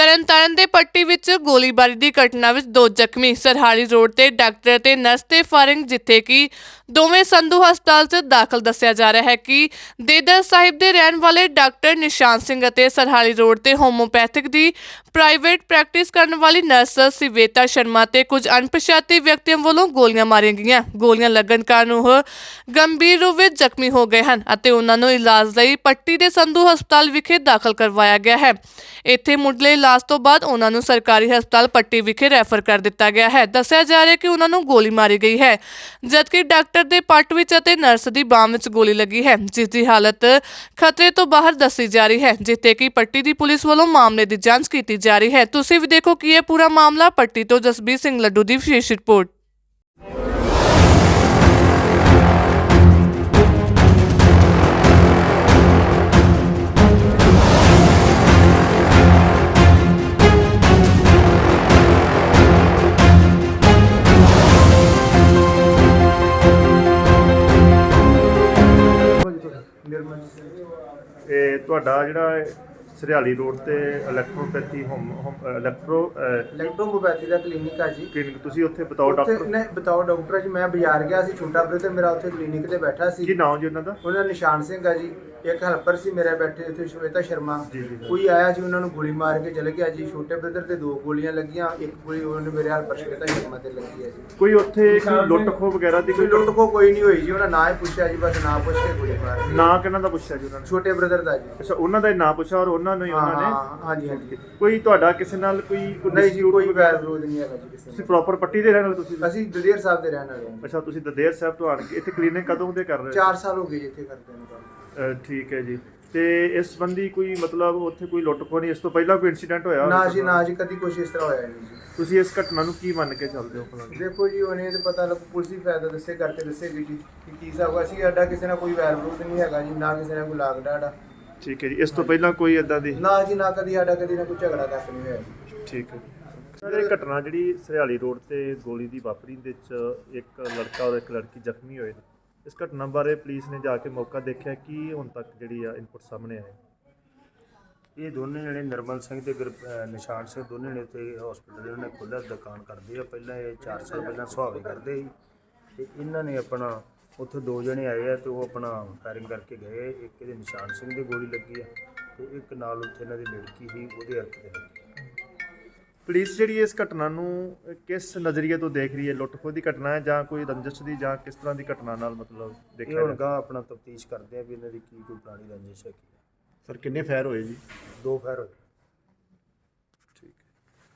ਤਰਨਤਾਰਨ ਦੇ ਪੱਟੀ ਵਿੱਚ ਗੋਲੀਬਾਰੀ ਦੀ ਘਟਨਾ ਵਿੱਚ ਦੋ ਜ਼ਖਮੀ। ਸਰਹਾਲੀ ਰੋਡ ਤੇ ਡਾਕਟਰ ਤੇ ਨਰਸ ਤੇ ਫਾਇਰਿੰਗ, ਜਿੱਥੇ ਕਿ ਦੋਵੇਂ ਸੰਧੂ ਹਸਪਤਾਲ 'ਚ ਦਾਖਲ ਦੱਸਿਆ ਜਾ ਰਿਹਾ ਹੈ ਕਿ ਦੇਦਰ ਸਾਹਿਬ ਦੇ ਰਹਿਣ ਵਾਲੇ ਡਾਕਟਰ ਨਿਸ਼ਾਨ ਸਿੰਘ ਅਤੇ ਸਰਹਾਲੀ ਰੋਡ ਤੇ ਹੋਮੋਪੈਥਿਕ ਦੀ ਪ੍ਰਾਈਵੇਟ ਪ੍ਰੈਕਟਿਸ ਕਰਨ ਵਾਲੀ ਨਰਸ ਸਿਵੇਤਾ ਸ਼ਰਮਾ ਤੇ ਕੁਝ ਅਣਪਛਾਤੇ ਵਿਅਕਤੀਆਂ ਵੱਲੋਂ ਗੋਲੀਆਂ ਮਾਰੀਆਂ ਗਈਆਂ। ਗੋਲੀਆਂ ਲੱਗਣ ਕਾਰਨ ਉਹ ਗੰਭੀਰ ਰੂਪ ਵਿੱਚ ਜ਼ਖਮੀ ਹੋ ਗਏ ਹਨ ਅਤੇ ਉਹਨਾਂ ਨੂੰ ਇਲਾਜ ਲਈ ਪੱਟੀ ਦੇ ਸੰਧੂ ਹਸਪਤਾਲ ਵਿਖੇ ਦਾਖਲ ਕਰਵਾਇਆ ਗਿਆ ਹੈ। ਇੱਥੇ ਮੁੱਢਲੇ ਇਲਾਜ ਤੋਂ ਬਾਅਦ ਉਹਨਾਂ ਨੂੰ ਸਰਕਾਰੀ ਹਸਪਤਾਲ ਪੱਟੀ ਵਿਖੇ ਰੈਫਰ ਕਰ ਦਿੱਤਾ ਗਿਆ ਹੈ। ਦੱਸਿਆ ਜਾ ਰਿਹਾ ਹੈ ਕਿ ਉਹਨਾਂ ਨੂੰ ਗੋਲੀ ਮਾਰੀ ਗਈ ਹੈ, ਜਦਕਿ ਡਾਕਟਰ ਦੇ ਪੱਟ ਵਿੱਚ ਅਤੇ ਨਰਸ ਦੀ ਬਾਹ ਵਿੱਚ ਗੋਲੀ ਲੱਗੀ ਹੈ, ਜਿਸ ਦੀ ਹਾਲਤ ਖਤਰੇ ਤੋਂ ਬਾਹਰ ਦੱਸੀ ਜਾ ਰਹੀ ਹੈ, ਜਿੱਥੇ ਕਿ ਪੱਟੀ ਦੀ ਪੁਲਿਸ ਵੱਲੋਂ ਮਾਮਲੇ ਦੀ ਜਾਂਚ ਕੀਤੀ ਜਾ ਰਹੀ ਹੈ। ਤੁਸੀਂ ਵੀ ਦੇਖੋ ਕਿ ਇਹ ਪੂਰਾ ਮਾਮਲਾ, ਪੱਟੀ ਤੋਂ ਜਸਬੀਰ ਸਿੰਘ ਲੱਡੂ ਦੀ ਵਿਸ਼ੇਸ਼ ਰਿਪੋਰਟ। ਇਹ ਤੁਹਾਡਾ ਜਿਹੜਾ ਸਰਿਆਲੀ ਰੋਡ ਤੇ electropathy home home- electro uh, electrohomeopathy ਦਾ ਕਲੀਨਿਕ ਆ ਜੀ। ਕਲੀਨਿਕ ਤੁਸੀਂ ਉੱਥੇ ਬਤਾਓ ਉੱਥੇ ਡਾਕਟਰ ਨੇ ਬਤਾਓ ਡਾਕਟਰ ਜੀ ਮੈਂ ਬਾਜ਼ਾਰ ਗਿਆ ਸੀ ਛੋਟਾ ਬ੍ਰਦਰ ਮੇਰਾ ਉੱਥੇ ਕਲੀਨਿਕ ਤੇ ਬੈਠਾ ਸੀ। ਕੀ ਨਾਮ ਜੀ ਉਹਨਾਂ ਦਾ? ਉਹਨਾਂ ਦਾ ਨਿਸ਼ਾਨ ਸਿੰਘ ਆ ਜੀ। ਇੱਕ ਹੈਲਪਰ ਸੀ ਮੇਰੇ ਬੈਠੇ ਉੱਥੇ ਸ਼ਵੇਤਾ ਸ਼ਰਮਾ। ਜੀ, ਜੀ। ਕੋਈ ਆਇਆ ਜੀ ਉਹਨਾਂ ਨੂੰ ਗੋਲੀ ਮਾਰ ਕੇ ਚਲੇ ਗਿਆ ਜੀ। ਛੋਟੇ ਬ੍ਰਦਰ ਤੇ ਦੋ ਗੋਲੀਆਂ ਲੱਗੀਆਂ। ਇੱਕ ਗੋਲੀ ਉਹਨੇ ਮੇਰੇ ਹੈਲਪਰ ਸ਼ਵੇਤਾ ਸ਼ਰਮਾ ਤੇ ਲੱਗੀ ਹੈ ਜੀ। ਕੋਈ ਉੱਥੇ ਕੋਈ ਲੁੱਟ ਖੋ ਵਗੈਰਾ ਦੀ ਕੋਈ ਕੋਈ ਲੁੱਟ ਕੋ ਕੋਈ ਨਹੀਂ ਹੋਈ ਜੀ। ਉਹਨਾਂ ਨਾ ਹੀ ਪੁੱਛਿਆ ਜੀ ਬਸ ਨਾ ਪੁੱਛ ਕੇ ਗੋਲੀ ਮਾਰ ਦਿੱਤੀ। ਨਾਂ ਕਿਹਨਾਂ ਦਾ ਪੁੱਛਿਆ ਜੀ ਉਹਨਾਂ ਨੇ? ਛੋਟੇ ਬ੍ਰਦਰ ਦਾ ਜੀ। ਅੱਛਾ ਉਹਨਾਂ ਦਾ ਹੀ ਨਾਂ ਪੁੱਛਿਆ ਔਰ ਉਹਨਾਂ ਨੂੰ ਹੀ ਉਹਨਾਂ ਨੇ ਹਾਂ, ਹਾਂਜੀ ਹਾਂਜੀ। ਕੋਈ ਤੁਹਾਡਾ ਕਿਸੇ ਨਾਲ ਕੋਈ ਕੋਈ ਨਹੀਂ ਜੀ dispute ਕੋਈ ਵਗੈਰਾ? ਵੈਰ ਵਿਰੋਧ ਨਹੀਂ ਹੈਗਾ ਜੀ ਕਿਸੇ ਤੁਸੀਂ ਨਾਲ ਪ੍ਰੋਪਰ ਪੱਟੀ ਦੇ ਰਹਿਣ ਵਾਲੇ ਤੁਸੀਂ ਅਸੀਂ ਦਲੇਰ ਸਾਹਿਬ ਦੇ ਰਹਿਣ ਵਾਲੇ ਹਾਂ ਅੱਛਾ ਤੁਸੀਂ ਦਦੇਰ ਸਾਹਿਬ ਤੋਂ ਆਣ ਕੇ ਇੱਥੇ ਕਲੀਨਿਕ ਕਦੋਂ ਦੇ ਕਰ ਰਹੇ ਹੋ? 4 ਸਾਲ ਹੋ ਗਏ ਜੀ ਇੱਥੇ ਕਰਦੇ ਨੇ। ਕੰਮ ਠੀਕ ਹੈ ਜੀ। ਤੇ ਇਸ ਸੰਬੰਧੀ ਕੋਈ ਮਤਲਬ ਉੱਥੇ ਕੋਈ ਲੁੱਟ ਖੋ ਨਹੀਂ ਇਸ ਤੋਂ ਪਹਿਲਾਂ ਕੋਈ ਇਨਸੀਡੈਂਟ ਹੋਇਆ? ਨਾ ਜੀ ਨਾ ਜੀ ਕਦੀ ਕੁਛ ਇਸ ਤਰ੍ਹਾਂ ਹੋਇਆ ਨਹੀਂ ਜੀ। ਤੁਸੀਂ ਇਸ ਘਟਨਾ ਨੂੰ ਕੀ ਮੰਨ ਕੇ ਚੱਲਦੇ ਹੋ ਭਲਾ? ਦੇਖੋ ਜੀ ਉਹਨੇ ਤੇ ਪਤਾ ਲੱਗ ਪੁਲਿਸ ਹੀ ਫਾਇਦਾ ਦੱਸੇ ਕਰਕੇ ਦੱਸੇਗੀ ਜੀ ਕਿ ਕੀ ਹਿਸਾਬ ਹੈ। ਅਸੀਂ ਸਾਡਾ ਕਿਸੇ ਨਾਲ ਕੋਈ ਵੈਰ ਵਿਰੋਧ ਨਹੀਂ ਹੈਗਾ ਜੀ ਨਾ ਕਿਸੇ ਨਾਲ ਕੋਈ ਲਾਗ ਡਾੜਾ ਠੀਕ ਹੈ ਜੀ ਇਸ ਤੋਂ ਪਹਿਲਾਂ ਕੋਈ ਇਦਾਂ ਦੀ? ਨਾ ਜੀ ਨਾ ਕਦੀ ਸਾਡਾ ਕਦੀ ਨਾ ਕੋਈ ਝਗੜਾ ਤੱਕ ਨਹੀਂ ਹੋਇਆ ਜੀ। ਠੀਕ ਹੈ ਸਰ ਇਹ ਘਟਨਾ ਜਿਹੜੀ ਸਰਿਆਲੀ ਰੋਡ ਤੇ ਗੋਲੀ ਦੀ ਵਾਪਰੀ ਦੇ ਵਿੱਚ ਇੱਕ ਲੜਕਾ ਔਰ ਇੱਕ ਲੜਕੀ ਜ਼ਖਮੀ ਹੋਏ ਨੇ। ਇਸ ਘਟਨਾ ਬਾਰੇ ਪੁਲਿਸ ਨੇ ਜਾ ਕੇ ਮੌਕਾ ਦੇਖਿਆ ਕੀ ਹੁਣ ਤੱਕ ਜਿਹੜੀ ਆ ਇਨਪੁਟ ਸਾਹਮਣੇ ਆਏ ਇਹ ਦੋਨੇ ਜਣੇ ਨਿਰਮਲ ਸਿੰਘ ਤੇ ਗੁਰ- ਅਹ ਨਿਸ਼ਾਨ ਸਿੰਘ ਦੋਨੇ ਨੇ ਉੱਥੇ ਹਸਪੀਟਲ ਇਹਨਾਂ ਨੇ ਖੋਲ੍ਹਿਆ ਦੁਕਾਨ ਕਰਦੇ ਆ। ਪਹਿਲਾਂ ਇਹ 4 ਸਾਲ ਪਹਿਲਾਂ ਸੁਹਾਵੇ ਕਰਦੇ ਸੀ। ਤੇ ਇਹਨਾਂ ਨੇ ਆਪਣਾ ਉੱਥੇ ਦੋ ਜਣੇ ਆਏ ਆ ਤੇ ਉਹ ਆਪਣਾ ਫਾਇਰਿੰਗ ਕਰਕੇ ਗਏ। ਇੱਕ ਇਹਦੇ ਨਿਸ਼ਾਨ ਸਿੰਘ ਦੀ ਗੋਲੀ ਲੱਗੀ ਆ ਤੇ ਇੱਕ ਨਾਲ ਉੱਥੇ ਇਹਨਾਂ ਦੀ ਲੜਕੀ ਸੀ ਉਹਦੇ ਹੱਥ ਤੇ ਲੱਗੀ। ਪੁਲਿਸ ਜਿਹੜੀ ਇਸ ਘਟਨਾ ਨੂੰ ਕਿਸ ਨਜ਼ਰੀਏ ਤੋਂ ਦੇਖ ਰਹੀ ਹੈ? ਲੁੱਟ ਖੋਹ ਦੀ ਘਟਨਾ ਹੈ ਜਾਂ ਕੋਈ ਰੰਜਿਸ਼ ਦੀ ਜਾਂ ਕਿਸ ਤਰ੍ਹਾਂ ਦੀ ਘਟਨਾ ਨਾਲ ਮਤਲਬ ਇਹ ਦੇਖਿਆ ਹੁਣ ਜਾਂਦਾ ਗਾਂ ਆਪਣਾ ਤਫਤੀਸ਼ ਕਰਦੇ ਆ ਵੀ ਇਹਨਾਂ ਦੀ ਕੀ ਕੋਈ ਪੁਰਾਣੀ ਰੰਜਿਸ਼ ਹੈ ਕੀ ਸਰ ਕਿੰਨੇ ਫਾਇਰ ਹੋਏ ਜੀ? ਦੋ ਫਾਇਰ ਹੋਏ।